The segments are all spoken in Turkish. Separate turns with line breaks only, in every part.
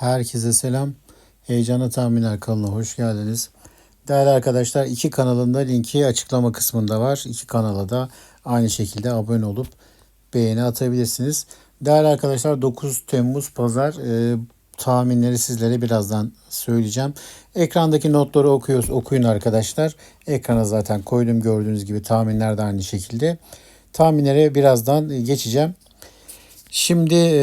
Herkese selam. Heyecanlı Tahminler kanalına hoş geldiniz. Değerli arkadaşlar iki kanalın da linki açıklama kısmında var. İki kanala da aynı şekilde abone olup beğeni atabilirsiniz. Değerli arkadaşlar 9 Temmuz Pazar e, tahminleri sizlere birazdan söyleyeceğim. Ekrandaki notları okuyoruz, okuyun arkadaşlar. Ekrana zaten koydum gördüğünüz gibi tahminler de aynı şekilde. Tahminlere birazdan geçeceğim. Şimdi e,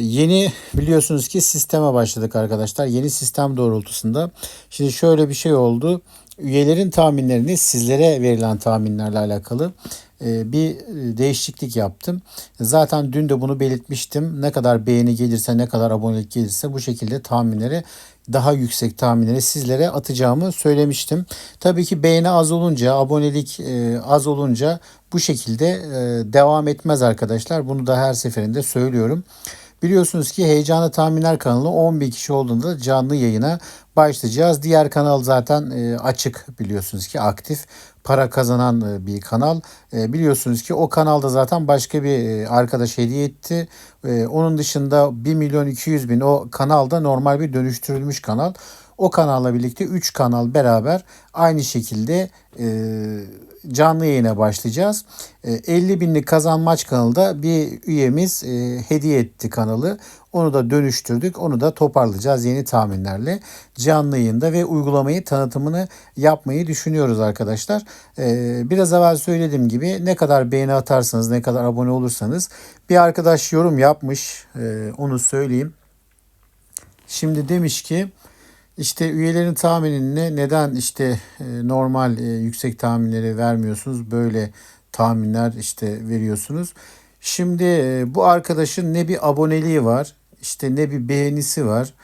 yeni biliyorsunuz ki sisteme başladık arkadaşlar. Yeni sistem doğrultusunda. Şimdi şöyle bir şey oldu. Üyelerin tahminlerini sizlere verilen tahminlerle alakalı bir değişiklik yaptım. Zaten dün de bunu belirtmiştim. Ne kadar beğeni gelirse, ne kadar abonelik gelirse bu şekilde tahminleri daha yüksek tahminleri sizlere atacağımı söylemiştim. Tabii ki beğeni az olunca, abonelik e, az olunca bu şekilde e, devam etmez arkadaşlar. Bunu da her seferinde söylüyorum. Biliyorsunuz ki Heyecanlı Tahminler kanalı 10 bin kişi olduğunda canlı yayına başlayacağız. Diğer kanal zaten e, açık biliyorsunuz ki aktif para kazanan e, bir kanal. E, biliyorsunuz ki o kanalda zaten başka bir arkadaş hediye etti. Onun dışında 1 milyon 200 bin o kanalda normal bir dönüştürülmüş kanal. O kanalla birlikte 3 kanal beraber aynı şekilde canlı yayına başlayacağız. 50 ee, binlik kazanmaç kanalda bir üyemiz e, hediye etti kanalı. Onu da dönüştürdük. Onu da toparlayacağız yeni tahminlerle. Canlı yayında ve uygulamayı tanıtımını yapmayı düşünüyoruz arkadaşlar. Ee, biraz evvel söylediğim gibi ne kadar beğeni atarsanız ne kadar abone olursanız bir arkadaş yorum yapmış. Ee, onu söyleyeyim. Şimdi demiş ki işte üyelerin tahminini neden işte e, normal e, yüksek tahminleri vermiyorsunuz? Böyle tahminler işte veriyorsunuz. Şimdi e, bu arkadaşın ne bir aboneliği var, işte ne bir beğenisi var.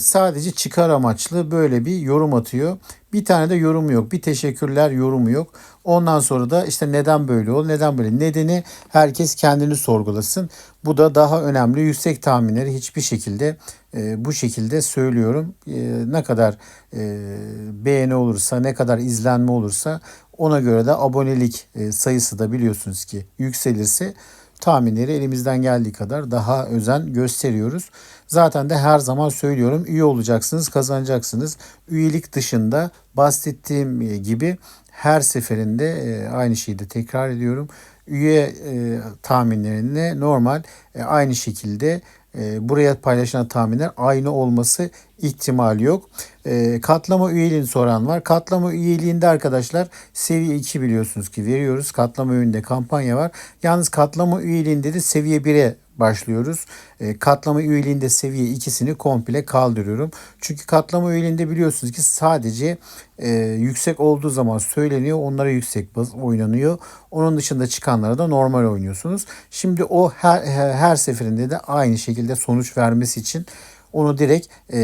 Sadece çıkar amaçlı böyle bir yorum atıyor. Bir tane de yorum yok. Bir teşekkürler yorumu yok. Ondan sonra da işte neden böyle ol, neden böyle. Nedeni herkes kendini sorgulasın. Bu da daha önemli. Yüksek tahminleri hiçbir şekilde e, bu şekilde söylüyorum. E, ne kadar e, beğeni olursa, ne kadar izlenme olursa ona göre de abonelik e, sayısı da biliyorsunuz ki yükselirse tahminleri elimizden geldiği kadar daha özen gösteriyoruz. Zaten de her zaman söylüyorum üye olacaksınız, kazanacaksınız. Üyelik dışında bahsettiğim gibi her seferinde e, aynı şeyi de tekrar ediyorum. Üye e, tahminlerini normal e, aynı şekilde e, buraya paylaşılan tahminler aynı olması ihtimali yok. E, katlama üyeliğini soran var. Katlama üyeliğinde arkadaşlar seviye 2 biliyorsunuz ki veriyoruz. Katlama üyeliğinde kampanya var. Yalnız katlama üyeliğinde de seviye 1'e başlıyoruz. E, katlama üyeliğinde seviye ikisini komple kaldırıyorum. Çünkü katlama üyeliğinde biliyorsunuz ki sadece e, yüksek olduğu zaman söyleniyor. Onlara yüksek baz oynanıyor. Onun dışında çıkanlara da normal oynuyorsunuz. Şimdi o her, her seferinde de aynı şekilde sonuç vermesi için onu direkt e,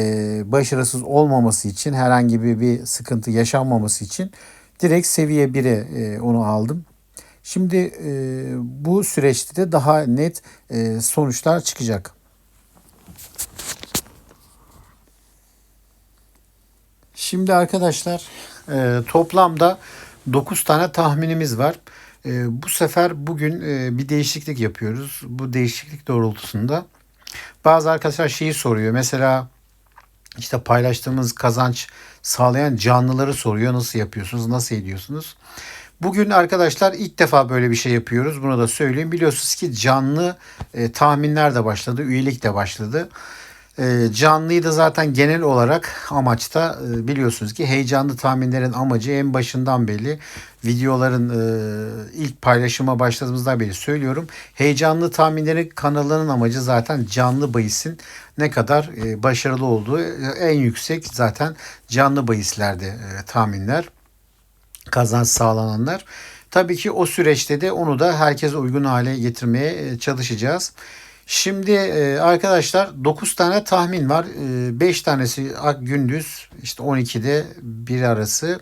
başarısız olmaması için herhangi bir, bir sıkıntı yaşanmaması için direkt seviye 1'e e, onu aldım. Şimdi e, bu süreçte de daha net e, sonuçlar çıkacak. Şimdi arkadaşlar e, toplamda 9 tane tahminimiz var. E, bu sefer bugün e, bir değişiklik yapıyoruz. Bu değişiklik doğrultusunda bazı arkadaşlar şeyi soruyor. Mesela işte paylaştığımız kazanç sağlayan canlıları soruyor. Nasıl yapıyorsunuz? Nasıl ediyorsunuz? Bugün arkadaşlar ilk defa böyle bir şey yapıyoruz. Bunu da söyleyeyim. Biliyorsunuz ki canlı e, tahminler de başladı. Üyelik de başladı. E, canlıyı da zaten genel olarak amaçta e, biliyorsunuz ki heyecanlı tahminlerin amacı en başından belli. Videoların e, ilk paylaşıma başladığımızdan beri söylüyorum. Heyecanlı tahminleri kanalının amacı zaten canlı bahisin ne kadar e, başarılı olduğu e, en yüksek zaten canlı bahislerde e, tahminler kazanç sağlananlar. Tabii ki o süreçte de onu da herkese uygun hale getirmeye e, çalışacağız. Şimdi e, arkadaşlar 9 tane tahmin var. 5 e, tanesi gündüz işte 12'de bir arası.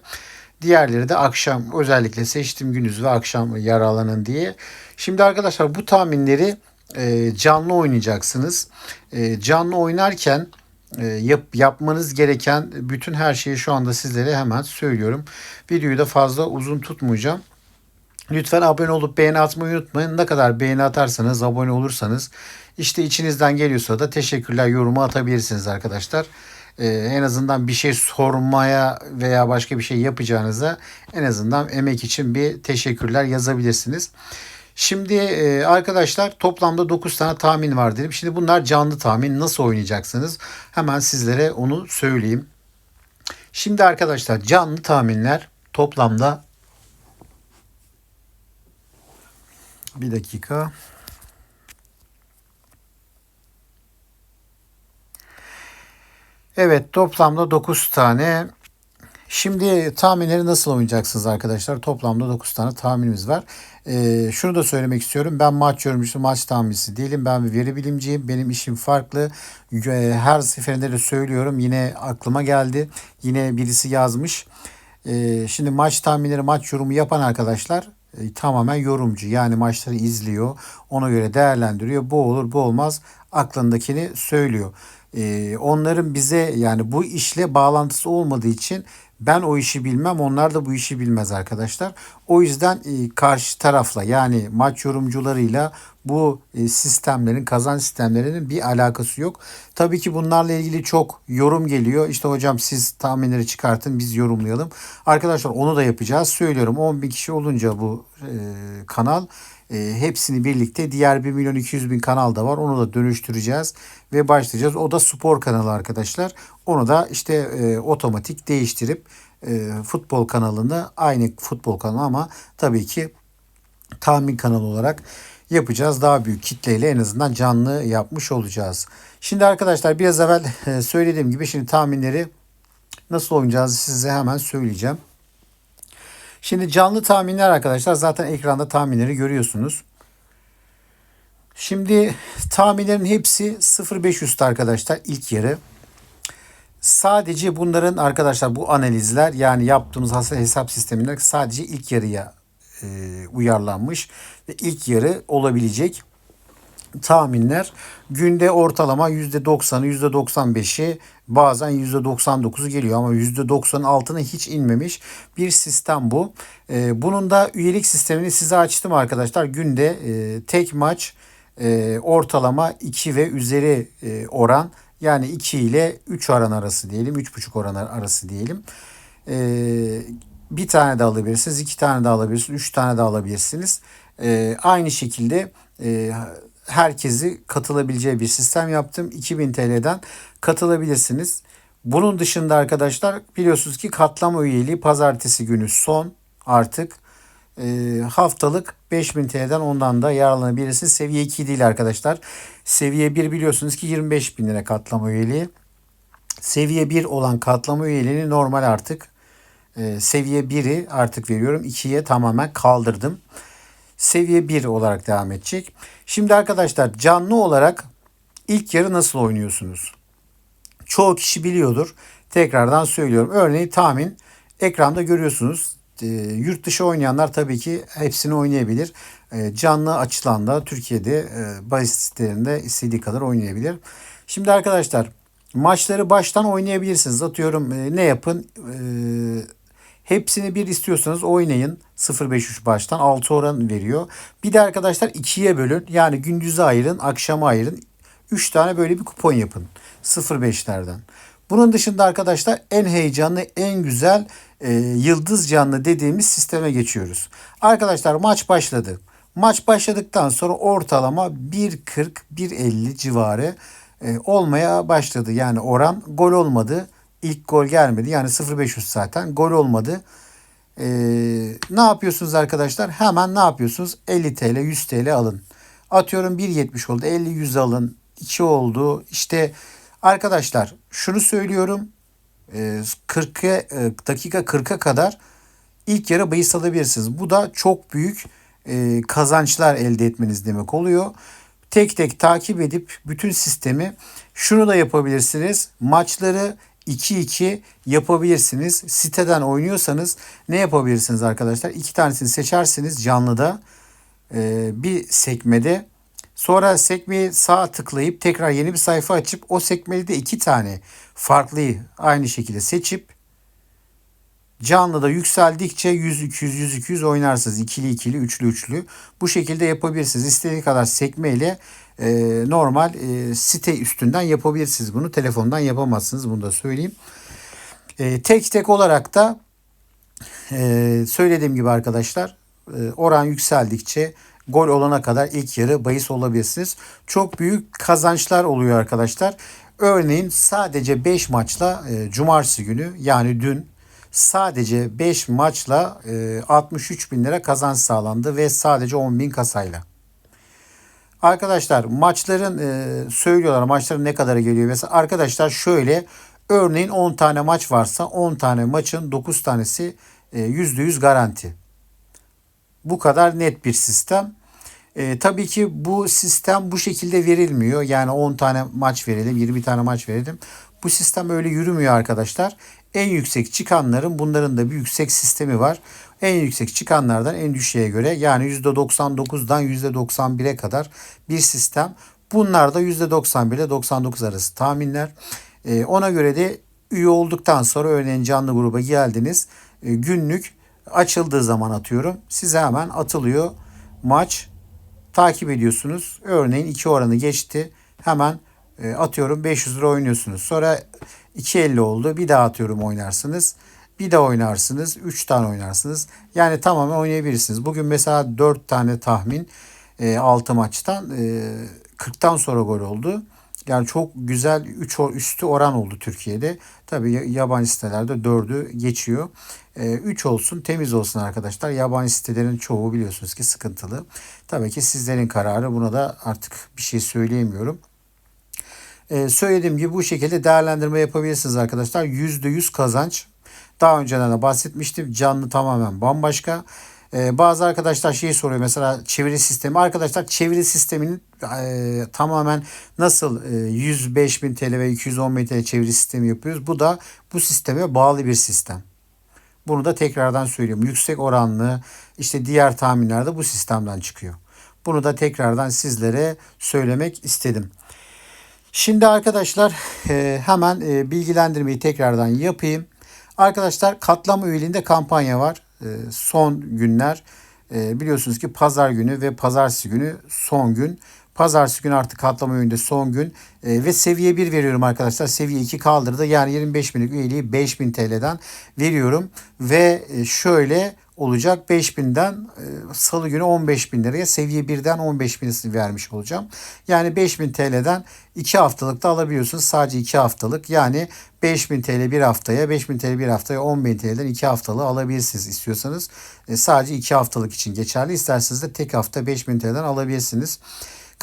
Diğerleri de akşam özellikle seçtim gündüz ve akşam yaralanın diye. Şimdi arkadaşlar bu tahminleri canlı oynayacaksınız. Canlı oynarken yap, yapmanız gereken bütün her şeyi şu anda sizlere hemen söylüyorum. Videoyu da fazla uzun tutmayacağım. Lütfen abone olup beğeni atmayı unutmayın. Ne kadar beğeni atarsanız, abone olursanız işte içinizden geliyorsa da teşekkürler yorumu atabilirsiniz arkadaşlar. Ee, en azından bir şey sormaya veya başka bir şey yapacağınıza en azından emek için bir teşekkürler yazabilirsiniz. Şimdi e, arkadaşlar toplamda 9 tane tahmin var dedim. Şimdi bunlar canlı tahmin. Nasıl oynayacaksınız? Hemen sizlere onu söyleyeyim. Şimdi arkadaşlar canlı tahminler toplamda bir dakika. Evet toplamda 9 tane. Şimdi tahminleri nasıl oynayacaksınız arkadaşlar? Toplamda 9 tane tahminimiz var. Ee, şunu da söylemek istiyorum. Ben maç yorumcusu, maç tahminisi değilim. Ben bir veri bilimciyim. Benim işim farklı. Her seferinde de söylüyorum. Yine aklıma geldi. Yine birisi yazmış. Ee, şimdi maç tahminleri, maç yorumu yapan arkadaşlar e, tamamen yorumcu. Yani maçları izliyor. Ona göre değerlendiriyor. Bu olur, bu olmaz. Aklındakini söylüyor. Ee, onların bize yani bu işle bağlantısı olmadığı için ben o işi bilmem, onlar da bu işi bilmez arkadaşlar. O yüzden e, karşı tarafla yani maç yorumcularıyla bu e, sistemlerin, kazan sistemlerinin bir alakası yok. Tabii ki bunlarla ilgili çok yorum geliyor. İşte hocam siz tahminleri çıkartın biz yorumlayalım. Arkadaşlar onu da yapacağız. Söylüyorum 10 bin kişi olunca bu e, kanal e, hepsini birlikte diğer 1 milyon 200 bin kanal da var. Onu da dönüştüreceğiz ve başlayacağız. O da spor kanalı arkadaşlar. Onu da işte e, otomatik değiştirip e, futbol kanalını aynı futbol kanalı ama tabii ki tahmin kanalı olarak yapacağız. Daha büyük kitleyle en azından canlı yapmış olacağız. Şimdi arkadaşlar biraz evvel söylediğim gibi şimdi tahminleri nasıl oynayacağız size hemen söyleyeceğim. Şimdi canlı tahminler arkadaşlar zaten ekranda tahminleri görüyorsunuz. Şimdi tahminlerin hepsi 0.500 arkadaşlar ilk yarı. Sadece bunların arkadaşlar bu analizler yani yaptığımız hesap sisteminde sadece ilk yarıya e, uyarlanmış ve ilk yarı olabilecek tahminler günde ortalama %90'ı %95'i bazen %99'u geliyor ama %90'ın altına hiç inmemiş bir sistem bu. E, bunun da üyelik sistemini size açtım arkadaşlar. Günde e, tek maç e, ortalama 2 ve üzeri e, oran yani 2 ile 3 oran arası diyelim 3,5 oran arası diyelim. E, bir tane de alabilirsiniz, iki tane de alabilirsiniz, üç tane de alabilirsiniz. E, aynı şekilde e, herkesi katılabileceği bir sistem yaptım. 2000 TL'den katılabilirsiniz. Bunun dışında arkadaşlar biliyorsunuz ki katlama üyeliği pazartesi günü son artık e, haftalık 5000 TL'den ondan da yararlanabilirsiniz. Seviye 2 değil arkadaşlar. Seviye 1 biliyorsunuz ki 25 bin lira katlama üyeliği. Seviye 1 olan katlama üyeliğini normal artık e, seviye 1'i artık veriyorum. 2'ye tamamen kaldırdım. Seviye 1 olarak devam edecek. Şimdi arkadaşlar canlı olarak ilk yarı nasıl oynuyorsunuz? Çoğu kişi biliyordur. Tekrardan söylüyorum. Örneğin tahmin ekranda görüyorsunuz. E, yurt dışı oynayanlar tabii ki hepsini oynayabilir. E, canlı açılan da Türkiye'de e, bahis sitelerinde istediği kadar oynayabilir. Şimdi arkadaşlar maçları baştan oynayabilirsiniz. Atıyorum e, ne yapın? Hepsini bir istiyorsanız oynayın. 0.53 baştan 6 oran veriyor. Bir de arkadaşlar ikiye bölün. Yani gündüzü ayırın, akşama ayırın. 3 tane böyle bir kupon yapın. 0.5'lerden. Bunun dışında arkadaşlar en heyecanlı, en güzel e, yıldız canlı dediğimiz sisteme geçiyoruz. Arkadaşlar maç başladı. Maç başladıktan sonra ortalama 1.40-1.50 civarı e, olmaya başladı. Yani oran gol olmadı. İlk gol gelmedi. Yani 0.500 zaten. Gol olmadı. E, ne yapıyorsunuz arkadaşlar? Hemen ne yapıyorsunuz? 50 TL, 100 TL alın. Atıyorum 1.70 oldu. 50, 100 alın. 2 oldu. İşte arkadaşlar şunu söylüyorum. 40 e, dakika 40'a kadar ilk yarı bahis alabilirsiniz. Bu da çok büyük e, kazançlar elde etmeniz demek oluyor. Tek tek takip edip bütün sistemi şunu da yapabilirsiniz. Maçları 2-2 yapabilirsiniz. Siteden oynuyorsanız ne yapabilirsiniz arkadaşlar? İki tanesini seçersiniz canlıda e, bir sekmede. Sonra sekmeyi sağ tıklayıp tekrar yeni bir sayfa açıp o sekmede de iki tane farklı aynı şekilde seçip Canlıda yükseldikçe 100 200 100 200 oynarsınız. ikili ikili, üçlü üçlü. Bu şekilde yapabilirsiniz. İstediği kadar sekmeyle e, normal e, site üstünden yapabilirsiniz bunu. Telefondan yapamazsınız. Bunu da söyleyeyim. E, tek tek olarak da e, söylediğim gibi arkadaşlar e, oran yükseldikçe gol olana kadar ilk yarı bahis olabilirsiniz. Çok büyük kazançlar oluyor arkadaşlar. Örneğin sadece 5 maçla e, cumartesi günü yani dün sadece 5 maçla e, 63 bin lira kazanç sağlandı ve sadece 10 bin kasayla. Arkadaşlar maçların e, söylüyorlar maçların ne kadara geliyor. Mesela arkadaşlar şöyle örneğin 10 tane maç varsa 10 tane maçın 9 tanesi e, %100 garanti. Bu kadar net bir sistem. E, tabii ki bu sistem bu şekilde verilmiyor. Yani 10 tane maç verelim, 20 tane maç verelim. Bu sistem öyle yürümüyor arkadaşlar. En yüksek çıkanların bunların da bir yüksek sistemi var. En yüksek çıkanlardan en düşüğe göre yani %99'dan %91'e kadar bir sistem. Bunlar da %91 ile 99 arası tahminler. E, ona göre de üye olduktan sonra örneğin canlı gruba geldiniz. E, günlük açıldığı zaman atıyorum. Size hemen atılıyor maç. Takip ediyorsunuz. Örneğin 2 oranı geçti. Hemen e, atıyorum 500 lira oynuyorsunuz. Sonra 2.50 oldu. Bir daha atıyorum oynarsınız. Bir de oynarsınız. 3 tane oynarsınız. Yani tamamen oynayabilirsiniz. Bugün mesela 4 tane tahmin e, 6 maçtan e, 40'tan sonra gol oldu. Yani çok güzel 3 üstü oran oldu Türkiye'de. Tabii yabancı sitelerde 4'ü geçiyor. 3 olsun temiz olsun arkadaşlar. Yabancı sitelerin çoğu biliyorsunuz ki sıkıntılı. Tabii ki sizlerin kararı. Buna da artık bir şey söyleyemiyorum. Ee, söylediğim gibi bu şekilde değerlendirme yapabilirsiniz arkadaşlar. %100 kazanç. Daha önceden de bahsetmiştim. Canlı tamamen bambaşka. Ee, bazı arkadaşlar şeyi soruyor mesela çeviri sistemi. Arkadaşlar çeviri sisteminin e, tamamen nasıl e, 105 bin TL ve 210 bin TL çeviri sistemi yapıyoruz. Bu da bu sisteme bağlı bir sistem. Bunu da tekrardan söylüyorum. Yüksek oranlı işte diğer tahminlerde bu sistemden çıkıyor. Bunu da tekrardan sizlere söylemek istedim. Şimdi arkadaşlar e, hemen e, bilgilendirmeyi tekrardan yapayım. Arkadaşlar katlama üyeliğinde kampanya var. E, son günler biliyorsunuz ki pazar günü ve pazartesi günü son gün. Pazartesi günü artık katlama üyeliğinde son gün ve seviye 1 veriyorum arkadaşlar. Seviye 2 kaldırdı. Yani 25 binlik üyeliği 5000 TL'den veriyorum. Ve şöyle olacak. 5000'den e, salı günü 15 bin liraya seviye 1'den 15 bin vermiş olacağım. Yani 5000 TL'den 2 haftalıkta alabiliyorsunuz. Sadece 2 haftalık. Yani 5000 TL bir haftaya 5000 TL bir haftaya 10.000 TL'den 2 haftalığı alabilirsiniz istiyorsanız. E, sadece 2 haftalık için geçerli. İsterseniz de tek hafta 5000 TL'den alabilirsiniz.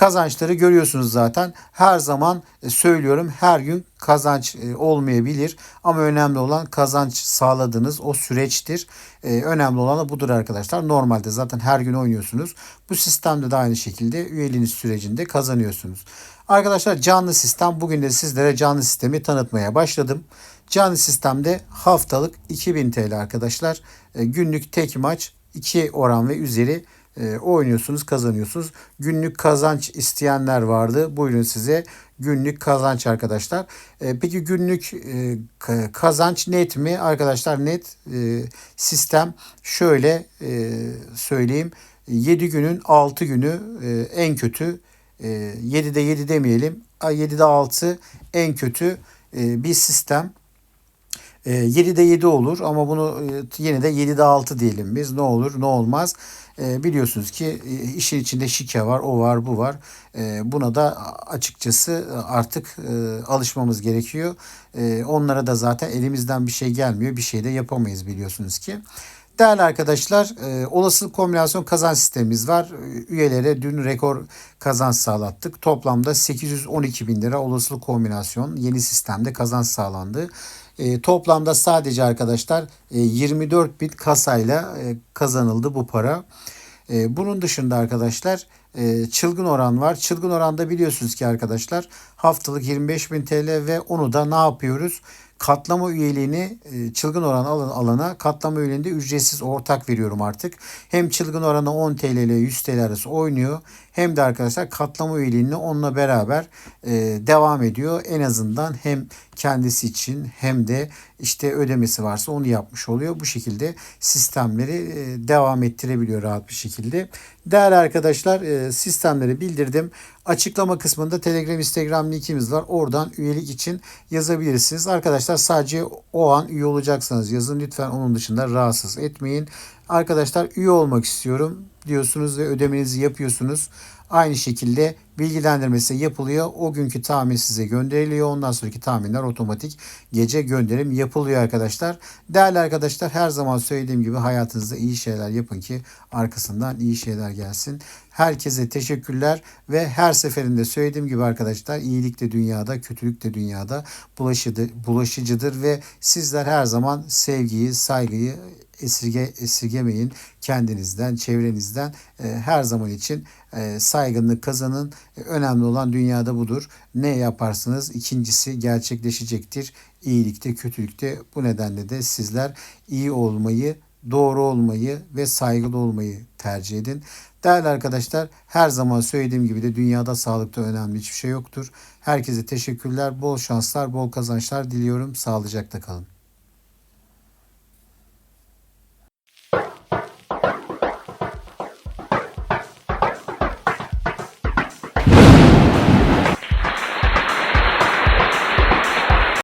Kazançları görüyorsunuz zaten. Her zaman e, söylüyorum her gün kazanç e, olmayabilir ama önemli olan kazanç sağladığınız o süreçtir. E, önemli olan da budur arkadaşlar. Normalde zaten her gün oynuyorsunuz. Bu sistemde de aynı şekilde üyeliğiniz sürecinde kazanıyorsunuz. Arkadaşlar canlı sistem bugün de sizlere canlı sistemi tanıtmaya başladım. Canlı sistemde haftalık 2000 TL arkadaşlar. Günlük tek maç 2 oran ve üzeri e, oynuyorsunuz, kazanıyorsunuz. Günlük kazanç isteyenler vardı. Buyurun size günlük kazanç arkadaşlar. E, peki günlük e, kazanç net mi? Arkadaşlar net e, sistem şöyle e, söyleyeyim. 7 günün 6 günü en kötü e, 7'de 7 demeyelim. 7'de 6 en kötü bir sistem. E, 7'de 7 olur ama bunu e, yine de 7'de 6 diyelim biz. Ne olur ne olmaz. E, biliyorsunuz ki e, işin içinde şike var, o var, bu var. E, buna da açıkçası artık alışmamız gerekiyor. Onlara da zaten elimizden bir şey gelmiyor. Bir şey de yapamayız biliyorsunuz ki. Değerli arkadaşlar, e, olasılık kombinasyon kazanç sistemimiz var. Üyelere dün rekor kazanç sağlattık. Toplamda 812 bin lira olasılık kombinasyon yeni sistemde kazanç sağlandı. E, toplamda sadece arkadaşlar e, 24 bin kasayla e, kazanıldı bu para. E, bunun dışında arkadaşlar e, çılgın oran var. Çılgın oranda biliyorsunuz ki arkadaşlar haftalık 25 bin TL ve onu da ne yapıyoruz? Katlama üyeliğini e, çılgın oran alana katlama üyeliğinde ücretsiz ortak veriyorum artık. Hem çılgın oranı 10 TL ile 100 TL arası oynuyor. Hem de arkadaşlar katlama üyeliğini onunla beraber e, devam ediyor. En azından hem kendisi için hem de işte ödemesi varsa onu yapmış oluyor. Bu şekilde sistemleri e, devam ettirebiliyor rahat bir şekilde. Değerli arkadaşlar e, sistemleri bildirdim. Açıklama kısmında Telegram, Instagram linkimiz var. Oradan üyelik için yazabilirsiniz. Arkadaşlar sadece o an üye olacaksanız yazın. Lütfen onun dışında rahatsız etmeyin. Arkadaşlar üye olmak istiyorum diyorsunuz ve ödemenizi yapıyorsunuz. Aynı şekilde bilgilendirmesi yapılıyor. O günkü tahmin size gönderiliyor. Ondan sonraki tahminler otomatik gece gönderim yapılıyor arkadaşlar. Değerli arkadaşlar her zaman söylediğim gibi hayatınızda iyi şeyler yapın ki arkasından iyi şeyler gelsin. Herkese teşekkürler ve her seferinde söylediğim gibi arkadaşlar iyilik de dünyada, kötülük de dünyada bulaşıdır, bulaşıcıdır ve sizler her zaman sevgiyi, saygıyı esirge, esirgemeyin kendinizden, çevrenizden e, her zaman için e, saygınlık kazanın. E, önemli olan dünyada budur. Ne yaparsınız ikincisi gerçekleşecektir. İyilikte, kötülükte bu nedenle de sizler iyi olmayı, doğru olmayı ve saygılı olmayı tercih edin. Değerli arkadaşlar her zaman söylediğim gibi de dünyada sağlıkta önemli hiçbir şey yoktur. Herkese teşekkürler, bol şanslar, bol kazançlar diliyorum. Sağlıcakla kalın.